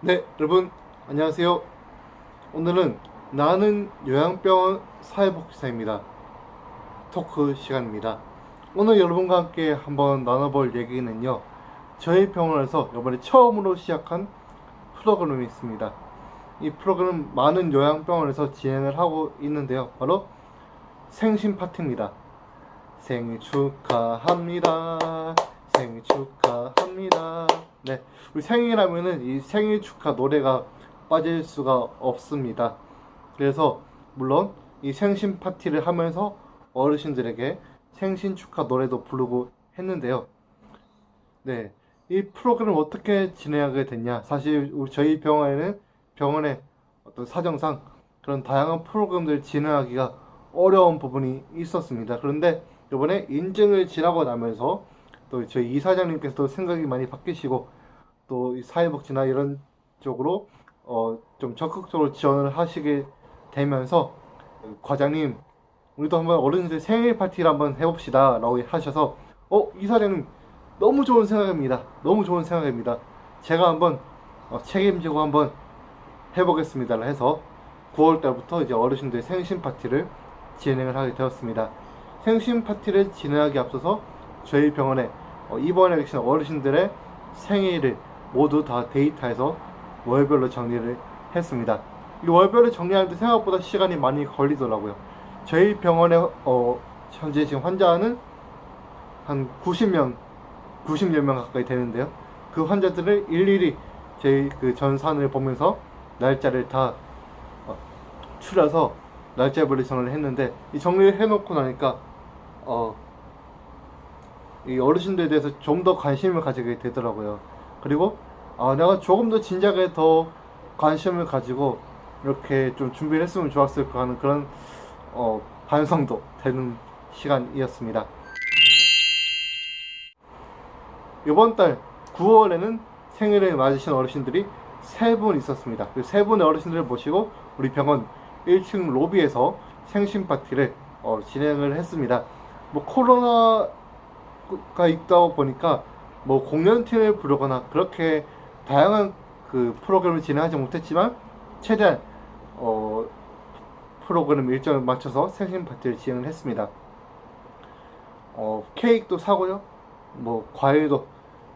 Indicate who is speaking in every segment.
Speaker 1: 네, 여러분 안녕하세요. 오늘은 나는 요양병원 사회복지사입니다. 토크 시간입니다. 오늘 여러분과 함께 한번 나눠볼 얘기는요. 저희 병원에서 이번에 처음으로 시작한 프로그램이 있습니다. 이 프로그램은 많은 요양병원에서 진행을 하고 있는데요. 바로 생신 파티입니다. 생일 축하합니다. 생일 축하합니다. 네, 우리 생일하면은 이 생일 축하 노래가 빠질 수가 없습니다. 그래서 물론 이 생신 파티를 하면서 어르신들에게 생신 축하 노래도 부르고 했는데요. 네, 이 프로그램을 어떻게 진행하게 됐냐? 사실 저희 병원에는 병원의 어떤 사정상 그런 다양한 프로그램들을 진행하기가 어려운 부분이 있었습니다. 그런데 이번에 인증을 지나고 나면서 또 저희 이사장님께서도 생각이 많이 바뀌시고 또이 사회복지나 이런 쪽으로 어 좀 적극적으로 지원을 하시게 되면서 과장님 우리도 한번 어른들 생일 파티를 한번 해봅시다 라고 하셔서 어 이사장님 너무 좋은 생각입니다. 너무 좋은 생각입니다. 제가 한번 어, 책임지고 한번 해보겠습니다 해서 9월 달부터 이제 어르신들 생신 파티를 진행을 하게 되었습니다. 생신 파티를 진행하기 앞서서 저희 병원에 어, 입원해 계신 어르신들의 생일을 모두 다 데이터에서 월별로 정리를 했습니다. 이 월별로 정리하는데 생각보다 시간이 많이 걸리더라고요. 저희 병원에 어, 현재 지금 환자는 한 90명, 90여 명 가까이 되는데요. 그 환자들을 일일이 저희 그 전산을 보면서 날짜를 다 어, 추려서 날짜별로 정리를 했는데 이 정리를 해놓고 나니까 어, 이 어르신들에 대해서 좀 더 관심을 가지게 되더라고요. 그리고 아, 내가 조금 더 진작에 더 관심을 가지고 이렇게 좀 준비를 했으면 좋았을까 하는 그런 어, 반성도 되는 시간이었습니다. 이번 달 9월에는 생일을 맞으신 어르신들이 세 분 있었습니다. 그 세 분의 어르신들을 모시고 우리 병원 1층 로비에서 생신 파티를 어, 진행을 했습니다. 뭐 코로나가 있다 보니까 뭐 공연팀을 부르거나 그렇게 다양한 그 프로그램을 진행하지 못했지만 최대한 어, 프로그램 일정을 맞춰서 생신 파티를 진행을 했습니다. 어, 케이크도 사고요. 뭐 과일도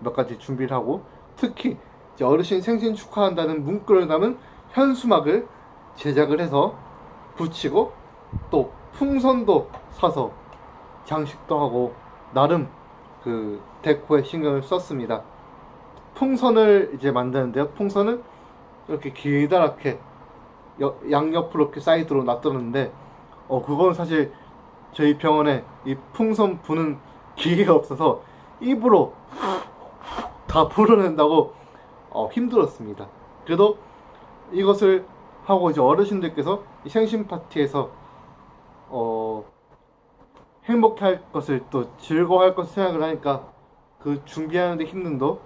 Speaker 1: 몇 가지 준비를 하고 특히 어르신 생신 축하한다는 문구를 담은 현수막을 제작을 해서 붙이고 또 풍선도 사서 장식도 하고 나름 그 데코에 신경을 썼습니다. 풍선을 이제 만드는데요. 풍선은 이렇게 길다랗게 여- 양옆으로 이렇게 사이드로 놔뒀는데 어 그건 사실 저희 병원에 이 풍선 부는 기계가 없어서 입으로 다 불어낸다고 어, 힘들었습니다. 그래도 이것을 하고 이제 어르신들께서 이 생신 파티에서 어 행복할 것을 또 즐거워할 것을 생각을 하니까 그 준비하는데 힘듦도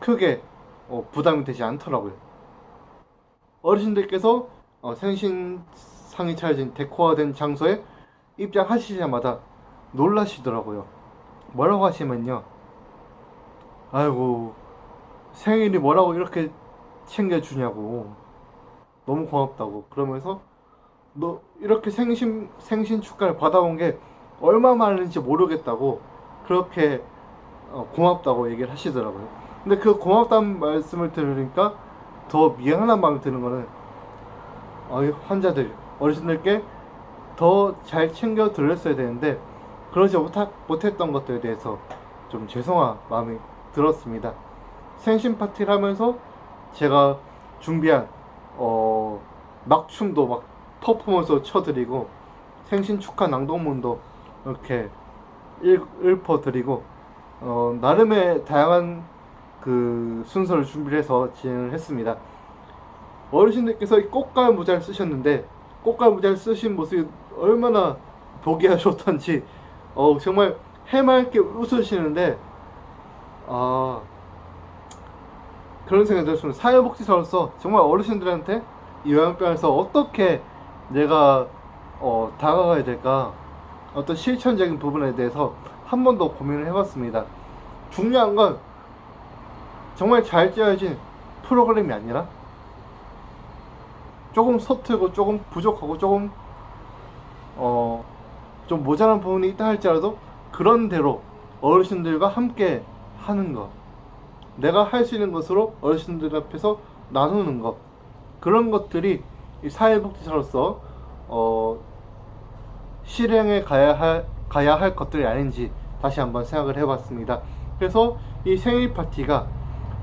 Speaker 1: 크게 어, 부담이 되지 않더라고요. 어르신들께서 어, 생신상이 차려진 데코화된 장소에 입장하시자마자 놀라시더라고요. 뭐라고 하시면요. 아이고 생일이 뭐라고 이렇게 챙겨주냐고 너무 고맙다고 그러면서 너 이렇게 생신 생신 축하를 받아온 게 얼마 많은지 모르겠다고 그렇게 어, 고맙다고 얘기를 하시더라고요. 근데 그 고맙다는 말씀을 들으니까 더 미안한 마음이 드는 거는 어, 이 환자들 어르신들께 더 잘 챙겨 드렸어야 되는데 그러지 못했던 것들에 대해서 좀 죄송한 마음이 들었습니다. 생신 파티를 하면서 제가 준비한 어, 막춤도 막 퍼포먼스로 쳐드리고 생신 축하 낭독문도 이렇게 읽, 읊어 드리고 어, 나름의 다양한 그 순서를 준비를 해서 진행을 했습니다. 어르신들께서 이 꽃갈 모자를 쓰셨는데 꽃갈 모자를 쓰신 모습이 얼마나 보기가 좋던지 어, 정말 해맑게 웃으시는데 아 그런 생각이 들었습니다. 사회복지사로서 정말 어르신들한테 이 요양병에서 어떻게 내가 어, 다가가야 될까 어떤 실천적인 부분에 대해서 한 번 더 고민을 해봤습니다. 중요한 건 정말 잘 짜여진 프로그램이 아니라 조금 서투고 조금 부족하고 조금 어 좀 모자란 부분이 있다 할지라도 그런 대로 어르신들과 함께 하는 것 내가 할 수 있는 것으로 어르신들 앞에서 나누는 것 그런 것들이 이 사회복지사로서 어 실행에 가야 할 가야 할 것들이 아닌지 다시 한번 생각을 해봤습니다. 그래서 이 생일 파티가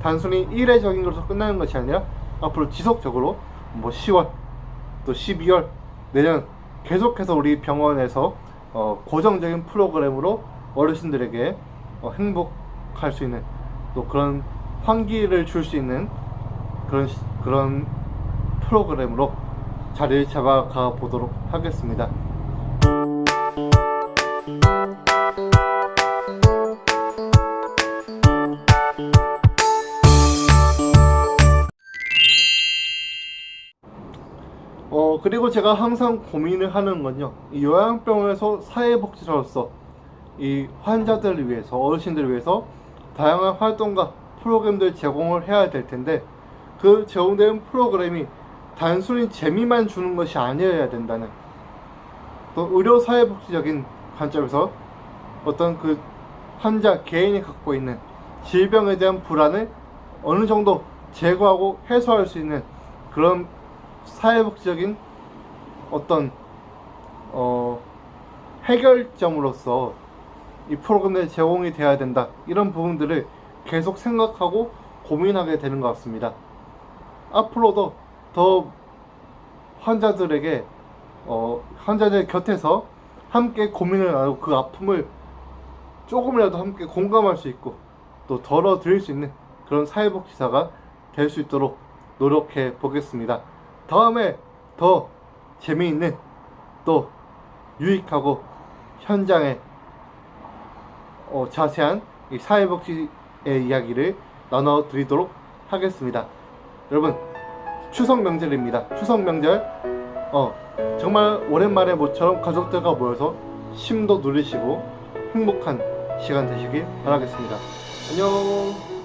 Speaker 1: 단순히 일회적인 것으로 끝나는 것이 아니라 앞으로 지속적으로 뭐 10월 또 12월 내년 계속해서 우리 병원에서 어, 고정적인 프로그램으로 어르신들에게 어, 행복할 수 있는 또 그런 환기를 줄 수 있는 그런 시- 그런 프로그램으로 자리를 잡아가 보도록 하겠습니다. 그리고 제가 항상 고민을 하는 건요 이 요양병원에서 사회복지사로서 이 환자들을 위해서 어르신들을 위해서 다양한 활동과 프로그램들 제공을 해야 될 텐데 그 제공되는 프로그램이 단순히 재미만 주는 것이 아니어야 된다는 또 의료 사회복지적인 관점에서 어떤 그 환자 개인이 갖고 있는 질병에 대한 불안을 어느 정도 제거하고 해소할 수 있는 그런 사회복지적인 어떤 어 해결점으로서 이 프로그램에 제공이 돼야 된다 이런 부분들을 계속 생각하고 고민하게 되는 것 같습니다. 앞으로도 더 환자들에게 어 환자들 곁에서 함께 고민을 나누고 그 아픔을 조금이라도 함께 공감할 수 있고 또 덜어드릴 수 있는 그런 사회복지사가 될 수 있도록 노력해 보겠습니다. 다음에 더 재미있는 또 유익하고 현장에 어, 자세한 이 사회복지의 이야기를 나눠드리도록 하겠습니다. 여러분 추석 명절입니다. 추석 명절 어 정말 오랜만에 모처럼 가족들과 모여서 심도 누리시고 행복한 시간 되시길 바라겠습니다. 안녕.